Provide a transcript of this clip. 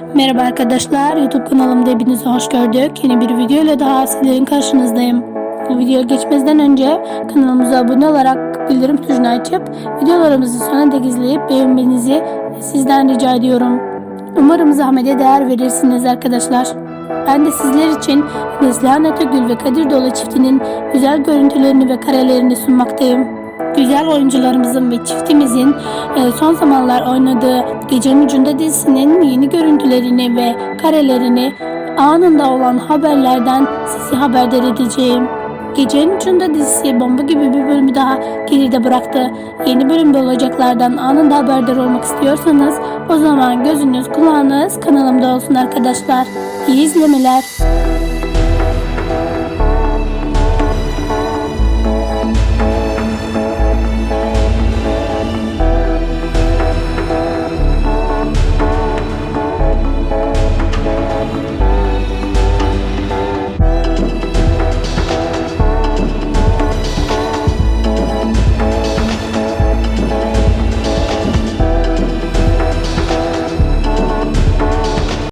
Merhaba arkadaşlar, YouTube kanalımda hepinizi hoş gördük. Yeni bir video ile daha sizlerin karşınızdayım. Videoya geçmeden önce kanalımıza abone olarak bildirim tuşunu açıp videolarımızı sona dek izleyip beğenmenizi sizden rica ediyorum. Umarım zahmete değer verirsiniz arkadaşlar. Ben de sizler için Neslihan Atagül ve Kadir Dolu çiftinin güzel görüntülerini ve karelerini sunmaktayım. Güzel oyuncularımızın ve çiftimizin e, son zamanlar oynadığı Gecenin Ucunda dizisinin yeni görüntülerini ve karelerini anında olan haberlerden sizi haberdar edeceğim. Gecenin Ucunda dizisi bomba gibi bir bölümü daha geride bıraktı. Yeni bölümde olacaklardan anında haberdar olmak istiyorsanız o zaman gözünüz kulağınız kanalımda olsun arkadaşlar. İyi izlemeler.